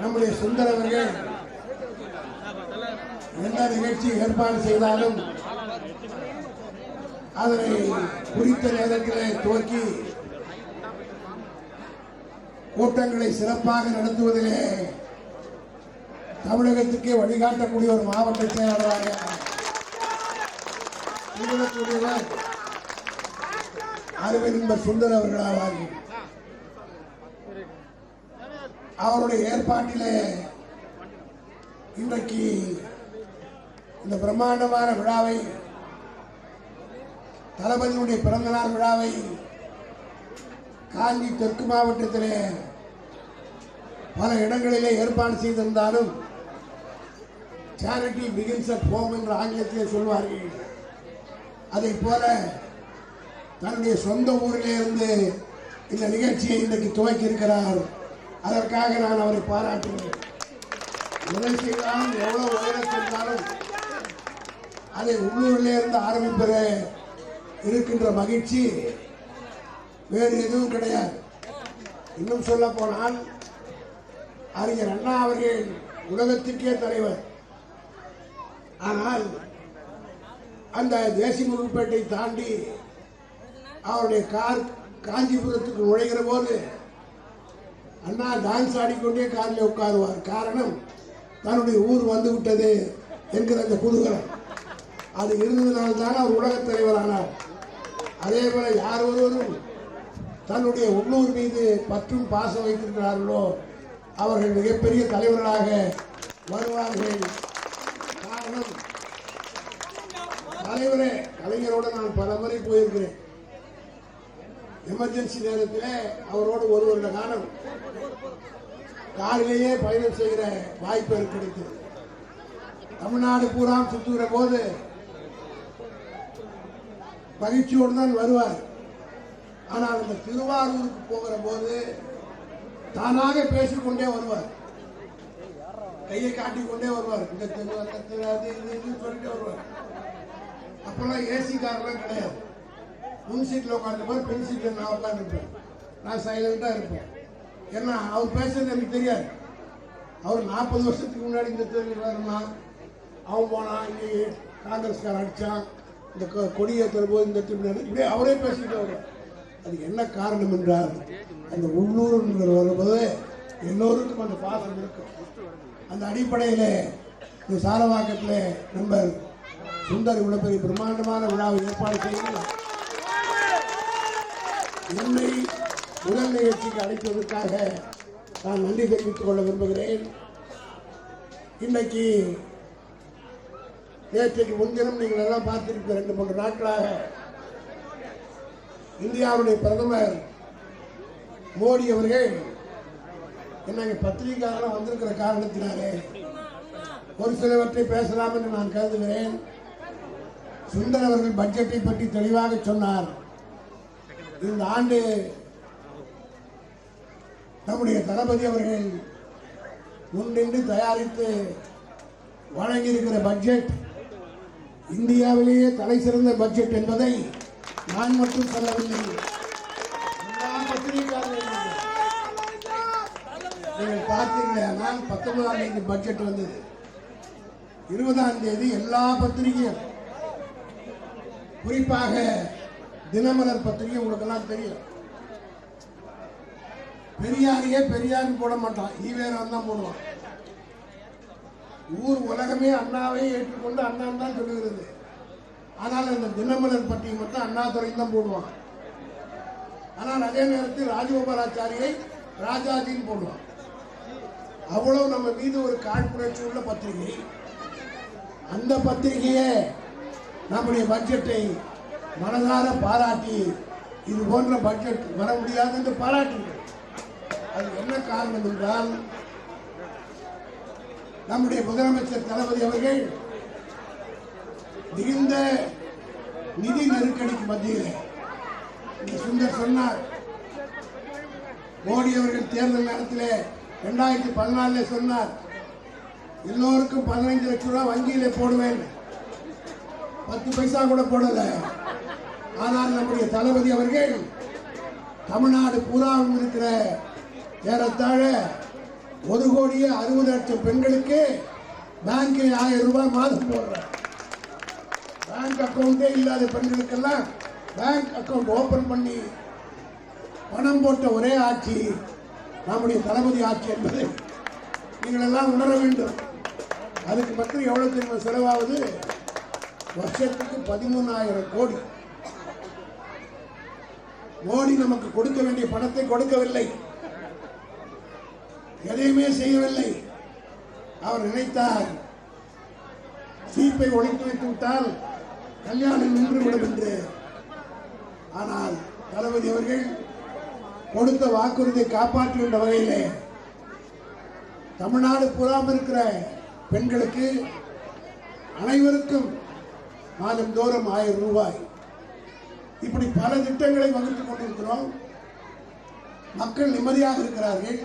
நம்முடைய சுந்தர் அவர்கள் எந்த நிகழ்ச்சி ஏற்பாடு செய்தாலும் அதனை குறித்த நேரத்தில் துவக்கி கூட்டங்களை சிறப்பாக நடத்துவதிலே தமிழகத்துக்கே வழிகாட்டக்கூடிய ஒரு மாவட்ட செயலாளராக திகழக்கூடியவர் சுந்தர் அவர்களாவார்கள். அவருடைய ஏற்பாட்டிலே இன்றைக்கு இந்த பிரம்மாண்டமான விழாவை தளபதியுடைய பிறந்தநாள் விழாவை காஞ்சி தெற்கு மாவட்டத்திலே பல இடங்களிலே ஏற்பாடு செய்திருந்தாலும் சேரிட்டி பிகின்ஸ் அட் ஹோம் என்று ஆங்கிலத்திலே சொல்வார்கள். அதை போல தன்னுடைய சொந்த ஊரிலே இருந்து இந்த நிகழ்ச்சியை இன்றைக்கு துவக்கி இருக்கிறார் அதற்காக நான் அவரை பாராட்டுகிறேன். எதை செய்தாலும் எவ்வளவு உயரம் சென்றாலும் அதை உள்ளூரிலே இருந்து ஆரம்பிப்பது இருக்கின்ற மகிழ்ச்சி. வேறு எதுவும் கிடையாது. இன்னும் சொல்ல போனால் அறிஞர் அண்ணா அவர்கள் உலகத்திற்கே தலைவர். ஆனால் அந்த தேசிமுகப்பேட்டை தாண்டி அவருடைய கார் காஞ்சிபுரத்துக்கு நுழைகிற போது அண்ணா டான்ஸ் ஆடிக்கொண்டே காரில் உட்காருவார். காரணம் தன்னுடைய ஊர் வந்து விட்டது என்கிற அந்த குதூகலம் அது இருந்ததினால்தான் அவர் உலகத் தலைவரானார். அதே போல யார் ஒருவரும் தன்னுடைய உள்ளூர் மீது பற்றும் பாசம் வைத்திருக்கிறார்களோ அவர்கள் மிகப்பெரிய தலைவர்களாக வருவார்கள். காரணம் தலைவரே கலைஞரோடு நான் பல முறை போயிருக்கிறேன். எமர்ஜென்சி நேரத்தில் அவரோடு ஒரு வருட காலம் காரிலேயே பயணம் செய்கிற வாய்ப்பு எனக்கு கிடைத்தது தமிழ்நாடு பூரா சுற்றுகிற போது மகிழ்ச்சியோடு தான் வருவார். ஆனால் இந்த திருவாரூருக்கு போகிற போது தானாக பேசிக்கொண்டே வருவார். கையை காட்டிக்கொண்டே வருவார். இந்த தெரு அந்த தெரு அது இது இதுன்னு சொல்லிட்டே வருவார். அப்பெல்லாம் ஏசி காரெல்லாம் கிடையாது. முன் சீட்டில் உட்காந்துருப்பார் பின் சீட்டில் நான் உட்காந்துருப்பேன் நான் சைலண்டாக இருப்பேன். ஏன்னா அவர் பேசுறது எனக்கு தெரியாது. அவர் நாற்பது வருஷத்துக்கு முன்னாடி இந்த தெருவில் வரலாம் அவன் போனான் இங்கே காங்கிரஸ்காரன் அடித்தான் இந்த கொ- கொடியேற்றுற போது இந்த திரும்ப இப்படியே அவரே பேசிட்டு வரும் அது என்ன காரணம் என்றால் அந்த உள்ளூர் வரும்போது எல்லோருக்கும் அந்த பாசம் இருக்கும் அந்த அடிப்படையில் இந்த சாரவாக்கத்தில் நண்பர் சுந்தர் இவ்வளவு பெரிய பிரம்மாண்டமான விழாவை ஏற்பாடு செய்யணும் உண்மை முதல் நிகழ்ச்சிக்கு அழைப்பதற்காக நான் நன்றி தெரிவித்துக் கொள்ள விரும்புகிறேன். இன்றைக்கு நேற்றைக்கு முன்தினம் நீங்கள் எல்லாம் பார்த்திருக்க ரெண்டு மூன்று நாட்களாக இந்தியாவுடைய பிரதமர் மோடி அவர்கள் என்னங்க பத்திரிகையாளர் வந்திருக்கிற காரணத்தினாலே ஒரு சிலவற்றை பேசலாம் என்று நான் கருதுகிறேன். சுந்தர் அவர்கள் பட்ஜெட்டை பற்றி தெளிவாக சொன்னார். இந்த ஆண்டு நம்முடைய தளபதி அவர்கள் முன்னின்று தயாரித்து வழங்கியிருக்கிற பட்ஜெட் இந்தியாவிலேயே தலை சிறந்த பட்ஜெட் என்பதை நான் மட்டும் சொல்லவில்லை. எல்லா நீங்கள் பார்த்தீர்களானால் பத்தொன்பதாம் தேதி பட்ஜெட் வந்தது. இருபதாம் தேதி எல்லா பத்திரிகையும் குறிப்பாக தினமலர் பத்திரிகை உங்களுக்கெல்லாம் தெரியும். பெரியாரையே பெரியார்னு போட மாட்டான். ஈவேரன் தான் போடுவான். ஊர் உலகமே அண்ணாவை ஏற்றுக்கொண்டு அண்ணான் தான் சொல்லுகிறது. ஆனால் இந்த தினமலர் பட்டியை மட்டும் அண்ணாதுரை தான் போடுவான். ஆனால் அதே நேரத்தில் ராஜகோபாலாச்சாரியை ராஜாஜின்னு போடுவான். அவ்வளவு நம்ம மீது ஒரு காழ்ப்புணர்ச்சி உள்ள பத்திரிகை. அந்த பத்திரிகையே நம்முடைய பட்ஜெட்டை மனதார பாராட்டி இது போன்ற பட்ஜெட் வர முடியாது என்று பாராட்டுங்கள். அது என்ன காரணம் என்றால் நம்முடைய முதலமைச்சர் தளபதி அவர்கள் மிகுந்த நிதி நெருக்கடிக்கு மத்தியில் சுந்தர் சொன்னார் மோடி அவர்கள் தேர்தல் நேரத்தில் ரெண்டாயிரத்தி பதினாலுல சொன்னார் எல்லோருக்கும் பதினைந்து லட்சம் ரூபாய் வங்கியில போடுவேன். பத்து பைசா கூட போடலை. ஆனால் நம்முடைய தளபதி அவர்கள் தமிழ்நாடு பூராவும் இருக்கிற ஏறத்தாழ ஒரு கோடியே அறுபது லட்சம் பெண்களுக்கு பேங்கில் ஆயிரம் ரூபாய் மாதம் போடுறார் பேங்க் அக்கௌண்டே இல்லாத பெண்களுக்கெல்லாம் பேங்க் அக்கௌண்ட் ஓபன் பண்ணி பணம் போட்ட ஒரே ஆட்சி நம்முடைய தளபதி ஆட்சி என்பதை. நீங்கள் எல்லாம் உணர வேண்டும். அதுக்கு மட்டும் எவ்வளவு தெரியுமா செலவாகுது? வருஷத்துக்கு பதிமூணாயிரம் கோடி. மோடி நமக்கு கொடுக்க வேண்டிய பணத்தை கொடுக்கவில்லை. எதையுமே செய்யவில்லை. அவர் நினைத்தார் சீப்பை ஒழித்து வைத்து விட்டால் கல்யாணம் நின்றுவிடும் என்று. ஆனால் தளபதி அவர்கள் கொடுத்த வாக்குறுதியை காப்பாற்றுகின்ற வகையிலே தமிழ்நாடு புறாம இருக்கிற பெண்களுக்கு அனைவருக்கும் மாதந்தோறும் ஆயிரம் ரூபாய். இப்படி பல திட்டங்களை வகுத்துக் கொண்டிருக்கிறோம். மக்கள் நிம்மதியாக இருக்கிறார்கள்.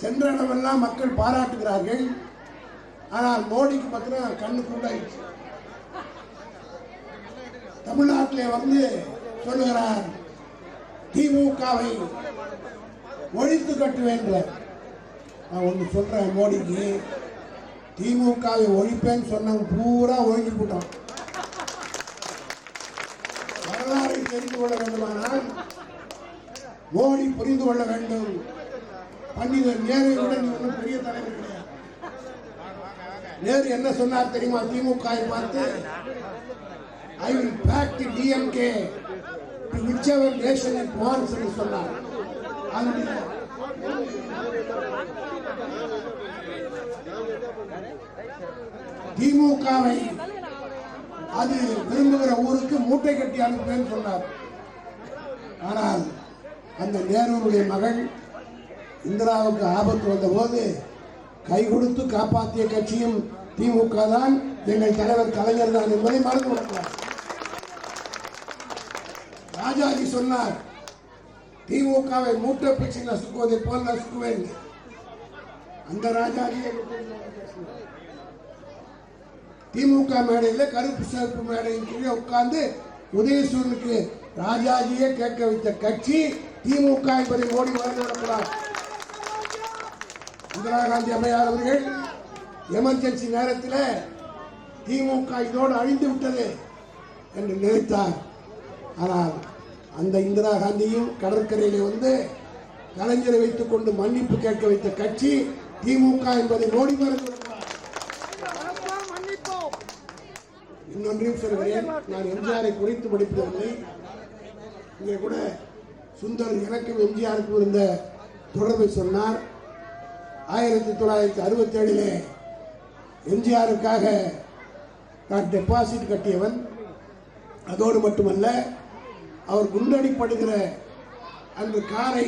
சென்ற இடமெல்லாம் மக்கள் பாராட்டுகிறார்கள். ஆனால் மோடிக்கு பார்த்தீங்கன்னா கண்ணு கூடாயிடுச்சு தமிழ்நாட்டிலே வந்து சொல்லுகிறார் திமுகவை ஒழித்து கட்டுவேன் நான் ஒன்று சொல்றேன் மோடிக்கு திமுகவை ஒழிப்பேன்னு சொன்னவங்க பூரா ஒழுங்கி போட்டான். தெரிந்து கொள்ள வேண்டுமானால் மோடி புரிந்து கொள்ள வேண்டும். பண்டிதர் நேரு ஒன்றும் பெரிய தலைவர் கிடையாது. நேரு என்ன சொன்னார் தெரியுமா? திமுக பார்த்து I will pack the DMK to which ever nation it wants என்று சொன்னார். அதனுடைய திமுகவை அது விரும்புகிற ஊருக்கு மூட்டை கட்டி அனுப்புவேன்னு சொன்னார். ஆனால் அந்த நேருடைய மகள் இந்திராவுக்கு ஆபத்து வந்தபோது கை கொடுத்து காப்பாற்றிய கட்சியும் திமுக தான் எங்கள் தலைவர் கலைஞர் தான் என்பதை மறந்து விடக்கூடாது. ராஜாஜி சொன்னார் திமுகவை மூட்டை பிச்சு நசுக்குவதை போல் நசுக்குவேன். அந்த ராஜாஜியை திமுக மேடையில் கருப்பு சிவப்பு மேடையின் கீழே உட்கார்ந்து உதயசூரனுக்கு ராஜாஜியே கேட்க வைத்த கட்சி திமுக என்பதை மோடி மறந்துவிடக்கூடாது இந்திரா காந்தி அம்மையார் அவர்கள் எமர்ஜென்சி நேரத்தில் திமுக இதோடு அழிந்து விட்டது என்று நினைத்தார். ஆனால் அந்த இந்திரா காந்தியும் கடற்கரையில் வந்து கலைஞரை வைத்துக் கொண்டு மன்னிப்பு கேட்க வைத்த கட்சி திமுக என்பதை மோடி மறந்து இன்னொன்றையும் சொல்கிறேன். நான் எம்ஜிஆரை குறைத்து படிப்பதில்லை இங்கே கூட சுந்தர் எனக்கும் எம்ஜிஆருக்கும் இருந்த தொடர்பை சொன்னார். ஆயிரத்தி தொள்ளாயிரத்தி அறுபத்தி ஏழிலே எம்ஜிஆருக்காக நான் டெபாசிட் கட்டியவன். அதோடு மட்டுமல்ல அவர் குண்டடிப்படுகிற அந்த காரை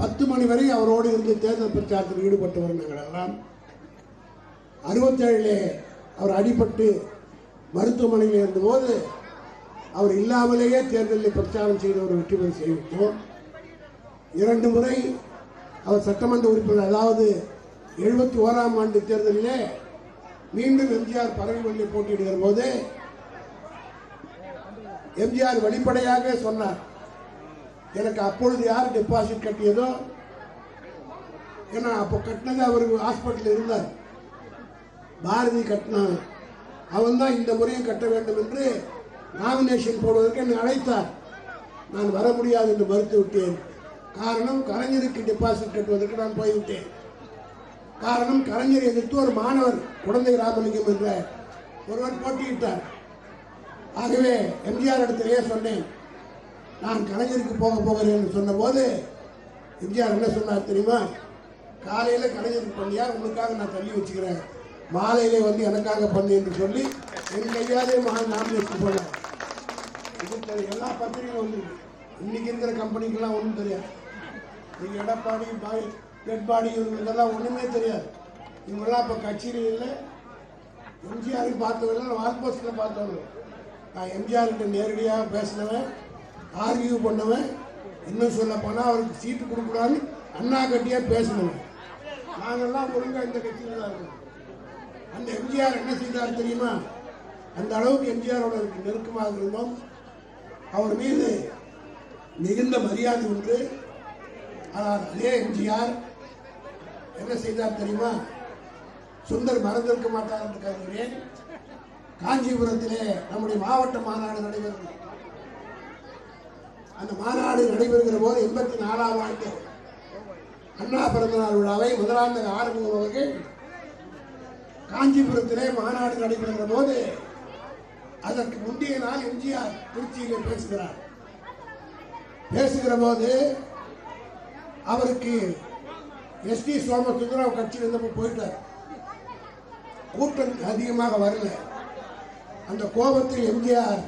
பத்து மணி வரை அவரோடு இருந்து தேர்தல் பிரச்சாரத்தில் ஈடுபட்டவர் நாங்கள் எல்லாம். அறுபத்தேழிலே அவர் அடிபட்டு மருத்துவமனையில் இருந்தபோது அவர் இல்லாமலேயே தேர்தலில் பிரச்சாரம் செய்து ஒரு வெற்றி பெற செய்வித்தோம் இரண்டு முறை அவர் சட்டமன்ற உறுப்பினர் அதாவது எழுபத்தி ஓராம் ஆண்டு தேர்தலிலே மீண்டும் எம்ஜிஆர் பரவிவள்ளி போட்டியிடுகிற போது எம்ஜிஆர் வெளிப்படையாக சொன்னார் எனக்கு அப்பொழுது யார் டெபாசிட் கட்டியதோ ஏன்னா அப்போ கட்டினது அவர் ஹாஸ்பிட்டலில் இருந்தார். பாரதி கட்டினான் அவன் தான் இந்த முறையும் கட்ட வேண்டும் என்று நாமினேஷன் போடுவதற்கு என்னை அழைத்தார். நான் வர முடியாது என்று மறுத்து விட்டேன். காரணம் கலைஞருக்கு டெபாசிட் கட்டுவதற்கு நான் போய்விட்டேன். காரணம் கலைஞரை எதிர்த்து ஒரு மாணவர் குழந்தை ராமலிங்கம் என்ற ஒருவர் போட்டியிட்டார். ஆகவே எம்ஜிஆர் இடத்திலேயே சொன்னேன் நான் கலைஞருக்கு போக போகிறேன் என்று சொன்னபோது எம்ஜிஆர் என்ன சொன்னார் தெரியுமா? காலையில் கலைஞருக்கு பண்ணியா உங்களுக்காக நான் தள்ளி வச்சுக்கிறேன். மாலையிலே வந்து எனக்காக பண்ணு என்று சொல்லி என் கையாலே மகன் நாமினேஷன் போனார் இது எல்லா பத்திரிகையும் வந்துருக்கு இன்னைக்கு இருக்கிற கம்பெனிக்கெல்லாம் ஒன்றும் தெரியாது. இங்கே எடப்பாடி பாய் டெட்பாடி இதெல்லாம் ஒன்றுமே தெரியாது. இவங்கெல்லாம் இப்போ கட்சியில் இல்லை. எம்ஜிஆருக்கு பார்த்தவங்க வால்போஸ்டில் பார்த்தவங்க நான் எம்ஜிஆர்கிட்ட நேரடியாக பேசினவன் ஆர்கியூ பண்ணவன். இன்னும் சொல்ல போனால் அவருக்கு சீட்டு கொடுக்கூடாதுன்னு அண்ணா கட்டியாக பேசினவன். நாங்கெல்லாம் ஒழுங்காக இந்த கட்சியில் தான் இருக்கோம். அந்த எம்ஜிஆர் என்ன செய்தார் தெரியுமா? அந்த அளவுக்கு எம்ஜிஆரோட நெருக்கமாக இருந்தோம். அவர் மீது மிகுந்த மரியாதை உண்டு. ஆனால் அதே எம்ஜிஆர் என்ன செய்தார் தெரியுமா? சுந்தர் மறந்திருக்க மாட்டார் என்று கருதுகிறேன். காஞ்சிபுரத்திலே நம்முடைய மாவட்ட மாநாடு நடைபெறும். அந்த மாநாடு நடைபெறுகிற போது எண்பத்தி நாலாம் ஆண்டு அண்ணா பிறந்தநாள் விழாவை முதலாந்த ஆறுமுகம் அவர்கள் காஞ்சிபுரத்திலே மாநாடு நடைபெறுகிற போது அதற்கு முந்தைய நாள் எம்ஜிஆர் திருச்சியிலே பேசுகிறார். பேசுகிற போது அவருக்கு எஸ்டி சோமசுந்தரம் கட்சியில் இருந்தப்ப போயிட்டார். கூட்டம் அதிகமாக வரல. அந்த கோபத்தில் எம்ஜிஆர்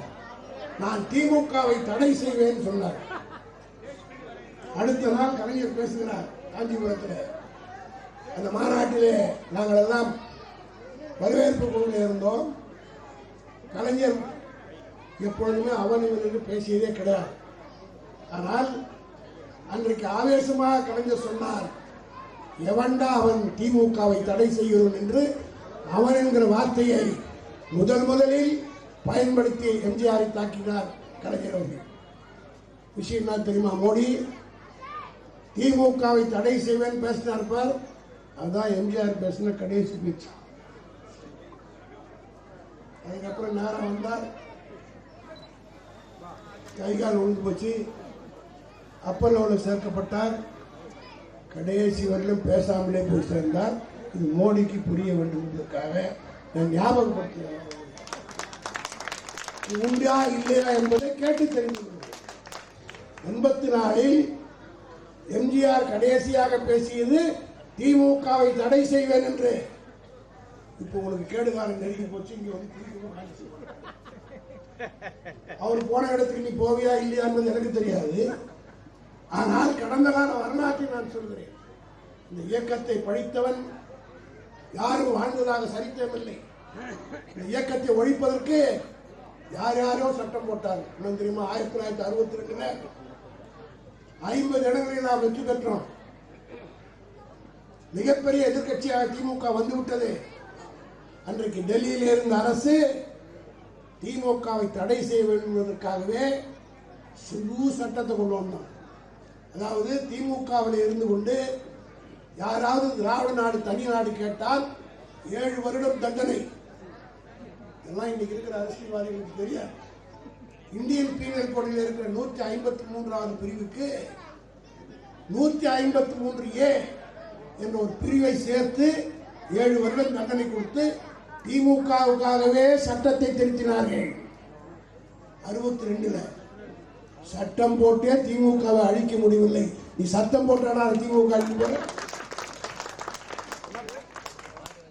நான் திமுகவை தடை செய்வேன் சொன்னார். அடுத்த நாள் கலைஞர் பேசுகிறார் காஞ்சிபுரத்தில். அந்த மாநாட்டிலே நாங்கள் எல்லாம் வரவேற்பு குழுவில் இருந்தோம். கலைஞர் எப்பொழுதுமே அவன் இவன் என்று பேசியதே கிடையாது. ஆனால் அன்றைக்கு ஆவேசமாக கலைஞர் சொன்னார் எவன்டா அவன் திமுகவை தடை செய்கிறோம் என்று? அவன் என்கிற வார்த்தையை முதல் முதலில் பயன்படுத்தி எம்ஜிஆரை தாக்கினார் கலைஞர் அவர்கள். விஷயம் என்ன தெரியுமா மோடி? திமுகவை தடை செய்வேன் பேசினார் பார். அதுதான் எம்ஜிஆர் பேசின கடைசி பேச்சு. அதுக்கப்புறம் நேரம் வந்தார் கை கால் விழுந்து போச்சு அப்பல்லோவில் சேர்க்கப்பட்டார். கடைசி வரலும் பேசாமலே போய் சேர்ந்தார். இது மோடிக்கு புரிய வேண்டும் என்பதற்காக நான் ஞாபகப்படுத்துகிறேன். உண்டா இல்லையா என்பதை கேட்டு தெரிந்து எண்பத்தி நாலில் எம்ஜிஆர் கடைசியாக பேசியது திமுகவை தடை செய்வேன் என்று. இப்போ உங்களுக்கு கேடுகாலம் நெருங்கி போச்சு இங்க வந்து அவர் போன இடத்துக்கு நீ போவியா இல்லையா என்பது எனக்கு தெரியாது. ஆனால் கடந்த கால வரலாற்றை நான் சொல்கிறேன். இந்த இயக்கத்தை படித்தவன் யாரும் வாழ்ந்ததாக சரித்திரமில்லை. இந்த இயக்கத்தை ஒழிப்பதற்கு யார் யாரோ சட்டம் போட்டாங்க இன்னும் தெரியுமா? ஆயிரத்தி தொள்ளாயிரத்தி அறுபத்தி ரெண்டுல ஐம்பது இடங்களில் நாம் வெற்றி பெற்றோம். மிகப்பெரிய எதிர்க்கட்சியாக திமுக வந்துவிட்டது. அன்றைக்கு டெல்லியில் இருந்த அரசு திமுகவை தடை செய்ய வேண்டும் என்பதற்காகவே சிறு சட்டத்தை கொண்டு வந்தோம் அதாவது திமுகவில் இருந்து கொண்டு யாராவது திராவிட நாடு தனி நாடு கேட்டால் ஏழு வருடம் தண்டனை. இதெல்லாம் இன்னைக்கு இருக்கிற அரசியல்வாதிகளுக்கு தெரியாது. இந்தியன் பீனல் கோடில் இருக்கிற நூற்றி ஐம்பத்தி மூன்றாவது பிரிவுக்கு நூற்றி ஐம்பத்தி மூன்று ஏ என்ற ஒரு பிரிவை சேர்த்து ஏழு வருடம் தண்டனை கொடுத்து திமுகவுக்காகவே சட்டத்தை திருத்தினார்கள். அறுபத்தி ரெண்டுல சட்டம் போட்டே திமுகவை அழிக்க முடியவில்லை. நீ சட்டம் போட்டாடா திமுக அழிக்க போற